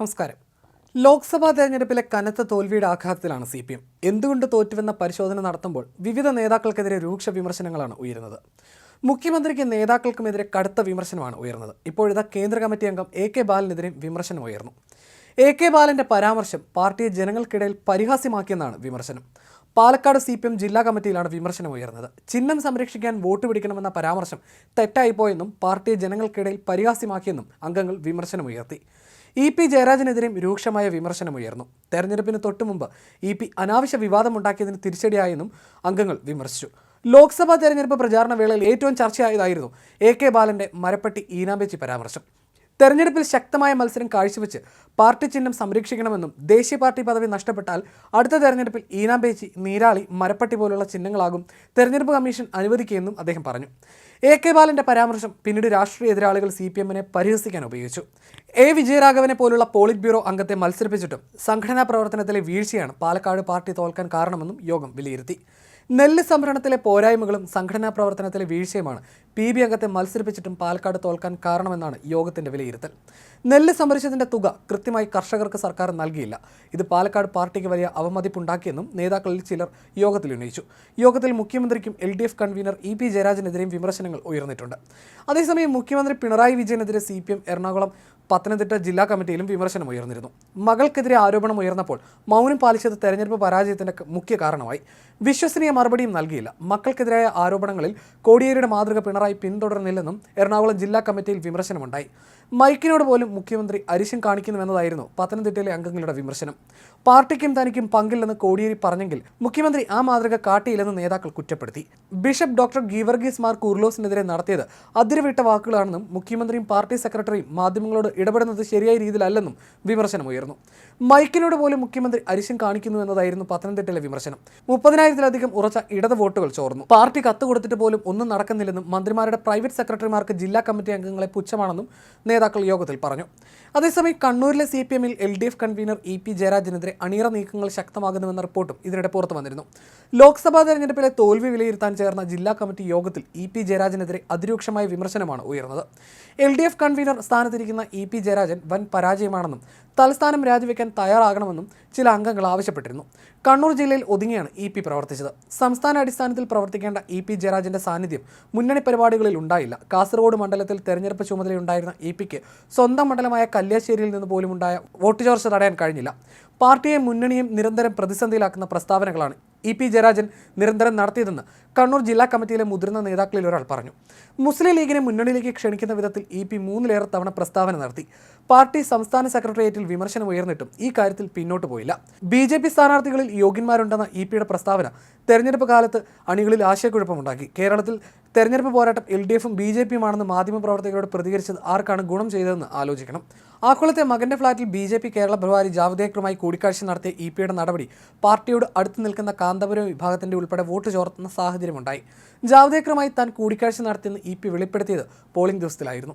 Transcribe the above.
നമസ്കാരം. ലോക്സഭാ തെരഞ്ഞെടുപ്പിലെ കനത്ത തോൽവിയുടെ ആഘാതത്തിലാണ് സി പി എം എന്തുകൊണ്ട് തോറ്റുവെന്ന പരിശോധന നടത്തുമ്പോൾ വിവിധ നേതാക്കൾക്കെതിരെ രൂക്ഷ വിമർശനങ്ങളാണ് ഉയരുന്നത്. മുഖ്യമന്ത്രിക്ക് നേതാക്കൾക്കുമെതിരെ കടുത്ത വിമർശനമാണ് ഉയർന്നത്. ഇപ്പോഴിതാ കേന്ദ്ര കമ്മിറ്റി അംഗം എ കെ ബാലനെതിരെയും വിമർശനം ഉയർന്നു. എ കെ ബാലന്റെ പരാമർശം പാർട്ടിയെ ജനങ്ങൾക്കിടയിൽ പരിഹാസ്യമാക്കിയെന്നാണ് വിമർശനം. പാലക്കാട് സി പി എം ജില്ലാ കമ്മിറ്റിയിലാണ് വിമർശനം ഉയർന്നത്. ചിഹ്നം സംരക്ഷിക്കാൻ വോട്ട് പിടിക്കണമെന്ന പരാമർശം തെറ്റായിപ്പോയെന്നും പാർട്ടിയെ ജനങ്ങൾക്കിടയിൽ പരിഹാസ്യമാക്കിയെന്നും അംഗങ്ങൾ വിമർശനമുയർത്തി ഇ പി ജയരാജനെതിരെയും രൂക്ഷമായ വിമർശനമുയർന്നു തെരഞ്ഞെടുപ്പിന് തൊട്ടുമുമ്പ് ഇ പി അനാവശ്യ വിവാദമുണ്ടാക്കിയതിന് തിരിച്ചടിയായെന്നും അംഗങ്ങൾ വിമർശിച്ചു. ലോക്സഭാ തെരഞ്ഞെടുപ്പ് പ്രചാരണ വേളയിൽ ഏറ്റവും ചർച്ചയായതായിരുന്നു എ കെ ബാലന്റെ മരപ്പട്ടി ഈനാമ്പേച്ചി പരാമർശം. തെരഞ്ഞെടുപ്പിൽ ശക്തമായ മത്സരം കാഴ്ചവെച്ച് പാർട്ടി ചിഹ്നം സംരക്ഷിക്കണമെന്നും ദേശീയ പാർട്ടി പദവി നഷ്ടപ്പെട്ടാൽ അടുത്ത തെരഞ്ഞെടുപ്പിൽ ഈനാമ്പേച്ചി നീരാളി മരപ്പട്ടി പോലുള്ള ചിഹ്നങ്ങളാകും തെരഞ്ഞെടുപ്പ് കമ്മീഷൻ അനുവദിക്കുകയെന്നും അദ്ദേഹം പറഞ്ഞു. എ കെ ബാലന്റെ പരാമർശം പിന്നീട് രാഷ്ട്രീയ എതിരാളികൾ സി പി എമ്മിനെ പരിഹസിക്കാൻ ഉപയോഗിച്ചു. എ വിജയരാഘവനെ പോലുള്ള പോളിറ്റ് ബ്യൂറോ അംഗത്തെ മത്സരിപ്പിച്ചിട്ടും സംഘടനാ പ്രവർത്തനത്തിലെ വീഴ്ചയാണ് പാലക്കാട് പാർട്ടി തോൽക്കാൻ കാരണമെന്നും യോഗം വിലയിരുത്തി. നെല്ല് സംഭരണത്തിലെ പോരായ്മകളും സംഘടനാ പ്രവർത്തനത്തിലെ വീഴ്ചയുമാണ്. പി ബി അംഗത്തെ മത്സരിപ്പിച്ചിട്ടും പാലക്കാട് തോൽക്കാൻ കാരണമെന്നാണ് യോഗത്തിന്റെ വിലയിരുത്തൽ. നെല്ല് സംഭരിച്ചതിന്റെ തുക കൃത്യമായി കർഷകർക്ക് സർക്കാർ നൽകിയില്ല. ഇത് പാലക്കാട് പാർട്ടിക്ക് വലിയ അവമതിപ്പുണ്ടാക്കിയെന്നും നേതാക്കളിൽ ചിലർ യോഗത്തിൽ ഉന്നയിച്ചു. യോഗത്തിൽ മുഖ്യമന്ത്രിക്കും L D F convener E P ജയരാജനെതിരെയും വിമർശനങ്ങൾ ഉയർന്നിട്ടുണ്ട്. അതേസമയം മുഖ്യമന്ത്രി Pinarayi വിജയനെതിരെ C P M Ernakulam Pathanamthitta ജില്ലാ കമ്മിറ്റിയിലും വിമർശനം ഉയർന്നിരുന്നു. മകൾക്കെതിരെ ആരോപണം ഉയർന്നപ്പോൾ മൗനം പാലിച്ചത് തെരഞ്ഞെടുപ്പ് പരാജയത്തിന്റെ മുഖ്യ കാരണമായി. വിശ്വസനീയ മറുപടിയും നൽകിയില്ല. മക്കൾക്കെതിരായ ആരോപണങ്ങളിൽ കോടിയേരിയുടെ മാതൃക പിണറായി പിന്തുടർന്നില്ലെന്നും എറണാകുളം ജില്ലാ കമ്മിറ്റിയിൽ വിമർശനമുണ്ടായി. മൈക്കിനോട് പോലും മുഖ്യമന്ത്രി അരിശം കാണിക്കുന്നുവെന്നതായിരുന്നു പത്തനംതിട്ടയിലെ അംഗങ്ങളുടെ വിമർശനം. പാർട്ടിക്കും തനിക്കും പങ്കില്ലെന്ന് കോടിയേരി പറഞ്ഞെങ്കിൽ മുഖ്യമന്ത്രി ആ മാതൃക കാട്ടിയില്ലെന്ന് നേതാക്കൾ കുറ്റപ്പെടുത്തി. ബിഷപ്പ് ഡോക്ടർ ഗീവർഗീസ് മാർ കുർലോസിനെതിരെ നടത്തിയത് അതിരുവിട്ട വാക്കുകളാണെന്നും മുഖ്യമന്ത്രിയും പാർട്ടി സെക്രട്ടറിയും മാധ്യമങ്ങളോട് ഇടപെടുന്നത് ശരിയായ രീതിയിലല്ലെന്നും വിമർശനമുയർന്നു. മൈക്കിനോട് പോലും മുഖ്യമന്ത്രി അരിശം കാണിക്കുന്നു എന്നതായിരുന്നു പത്തനംതിട്ടയിലെ വിമർശനം. മുപ്പതിനായിരത്തിലധികം ഉറച്ച ഇടത് വോട്ടുകൾ ചോർന്നു. പാർട്ടി കത്ത് കൊടുത്തിട്ട് പോലും ഒന്നും നടക്കുന്നില്ലെന്നും മന്ത്രിമാരുടെ പ്രൈവറ്റ് സെക്രട്ടറിമാർക്ക് ജില്ലാ കമ്മിറ്റി അംഗങ്ങളെ പുച്ഛമാണെന്നും നേതാക്കൾ യോഗത്തിൽ പറഞ്ഞു. അതേസമയം കണ്ണൂരിലെ സി പി എമ്മിൽ L D F convener E P ജയരാജനെതിരെ അണിയറ നീക്കങ്ങൾ ശക്തമാകുന്നുവെന്ന റിപ്പോർട്ടും ഇതിനിടെ പുറത്തു വന്നിരുന്നു. ലോക്സഭാ തെരഞ്ഞെടുപ്പിലെ തോൽവി വിലയിരുത്താൻ ചേർന്ന ജില്ലാ കമ്മിറ്റി യോഗത്തിൽ ഇ പി ജയരാജനെതിരെ അതിരൂക്ഷമായ വിമർശനമാണ് ഉയർന്നത്. എൽ ഡി എഫ് കൺവീനർ സ്ഥാനത്തിരിക്കുന്ന ഇ പി ജയരാജൻ വൻ പരാജയമാണെന്നും തലസ്ഥാനം രാജിവെക്കാൻ തയ്യാറാകണമെന്നും ചില അംഗങ്ങൾ ആവശ്യപ്പെട്ടിരുന്നു. കണ്ണൂർ ജില്ലയിൽ ഒതുങ്ങിയാണ് ഇ പി പ്രവർത്തിച്ചത്. സംസ്ഥാന അടിസ്ഥാനത്തിൽ പ്രവർത്തിക്കേണ്ട ഇ പി ജയരാജന്റെ സാന്നിധ്യം മുന്നണി പരിപാടികളിൽ ഉണ്ടായില്ല. കാസർഗോഡ് മണ്ഡലത്തിൽ തെരഞ്ഞെടുപ്പ് ചുമതലയുണ്ടായിരുന്ന ഇ പിക്ക് സ്വന്തം മണ്ഡലമായ കല്യാശ്ശേരിയിൽ നിന്ന് പോലും ഉണ്ടായ വോട്ട് ചോർച്ച തടയാൻ കഴിഞ്ഞില്ല. പാർട്ടിയെ മുന്നണിയും നിരന്തരം പ്രതിസന്ധിയിലാക്കുന്ന പ്രസ്താവനകളാണ് ഇ പി ജയരാജൻ നിരന്തരം നടത്തിയതെന്ന് കണ്ണൂർ ജില്ലാ കമ്മിറ്റിയിലെ മുതിർന്ന നേതാക്കളിൽ ഒരാൾ പറഞ്ഞു. മുസ്ലിം ലീഗിനെ മുന്നണിയിലേക്ക് ക്ഷണിക്കുന്ന വിധത്തിൽ ഇ പി മൂന്നിലേറെ തവണ പ്രസ്താവന നടത്തി. പാർട്ടി സംസ്ഥാന സെക്രട്ടേറിയറ്റിൽ വിമർശനം ഉയർന്നിട്ടും ഈ കാര്യത്തിൽ പിന്നോട്ട് പോയില്ല. ബി ജെ പി സ്ഥാനാർത്ഥികളിൽ യോഗ്യന്മാരുണ്ടെന്ന ഇ പിയുടെ പ്രസ്താവന തെരഞ്ഞെടുപ്പ് കാലത്ത് അണികളിൽ ആശയക്കുഴപ്പമുണ്ടാക്കി. കേരളത്തിൽ തെരഞ്ഞെടുപ്പ് പോരാട്ടം എൽ ഡി എഫും ബി ജെ പിയുമാണെന്ന് മാധ്യമപ്രവർത്തകരോട് പ്രതികരിച്ചത് ആർക്കാണ് ഗുണം ചെയ്തതെന്ന് ആലോചിക്കണം. ആക്കുളത്തെ മകന്റെ ഫ്ളാറ്റിൽ ബി ജെ പി കേരള പ്രഭാരി ജാവദേക്കറുമായി കൂടിക്കാഴ്ച നടത്തിയ ഇ പിയുടെ നടപടി പാർട്ടിയോട് അടുത്ത് നിൽക്കുന്ന കാന്തപുരം വിഭാഗത്തിന്റെ ഉൾപ്പെടെ വോട്ട് ചോർത്തുന്ന സാഹചര്യമുണ്ടായി. ജാവദേക്കറുമായി താൻ കൂടിക്കാഴ്ച നടത്തിയെന്ന് ഇ പി വെളിപ്പെടുത്തിയത് പോളിംഗ് ദിവസത്തിലായിരുന്നു.